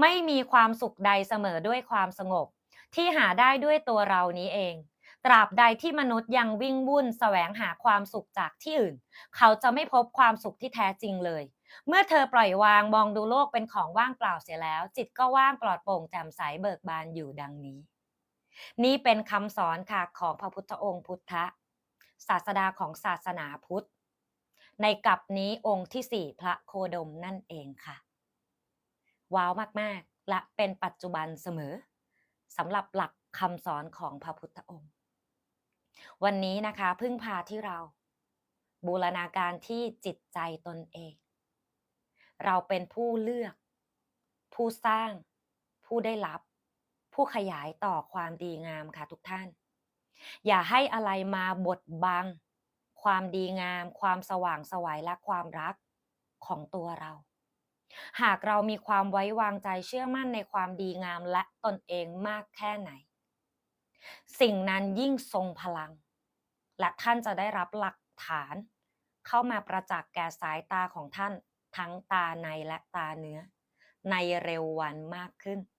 ไม่มีความสุขใดเสมอด้วยความสงบ ที่หาได้ด้วยตัวเรานี้เอง ตราบใดที่มนุษย์ยังวิ่งวุ่น แสวงหาความสุขจากที่อื่น เขาจะไม่พบความสุขที่แท้จริงเลย เมื่อเธอปล่อยวางมองดูโลกเป็นของว่างเปล่าเสียแล้ว จิตก็ว่างปลอดโปร่งแจ่มใสเบิกบานอยู่ดังนี้ นี่เป็นคำสอนค่ะของพระพุทธองค์พุทธะศาสดาของศาสนาพุทธ ในกับนี้องค์ที่สี่พระโคดมนั่นเองค่ะ ว้าวมากๆ และเป็นปัจจุบันเสมอสำหรับหลักคำสอนของพระพุทธองค์ วันนี้นะคะพึ่งพาที่เรา บูรณาการที่จิตใจตนเอง เราเป็นผู้เลือก ผู้สร้าง ผู้ได้รับ ผู้ขยายต่อความดีงามค่ะทุกท่าน อย่าให้อะไรมาบดบัง ความดีงาม ความสว่างสวัยและความรักของตัวเรา หากเรามีความไว้วางใจเชื่อมั่นในความดีงามและตนเองมากแค่ไหน สิ่งนั้นยิ่งทรงพลัง และท่านจะได้รับหลักฐาน เข้ามาประจักษ์แก่สายตาของท่านทั้งตาในและตาเนื้อ ในเร็ววันมากขึ้น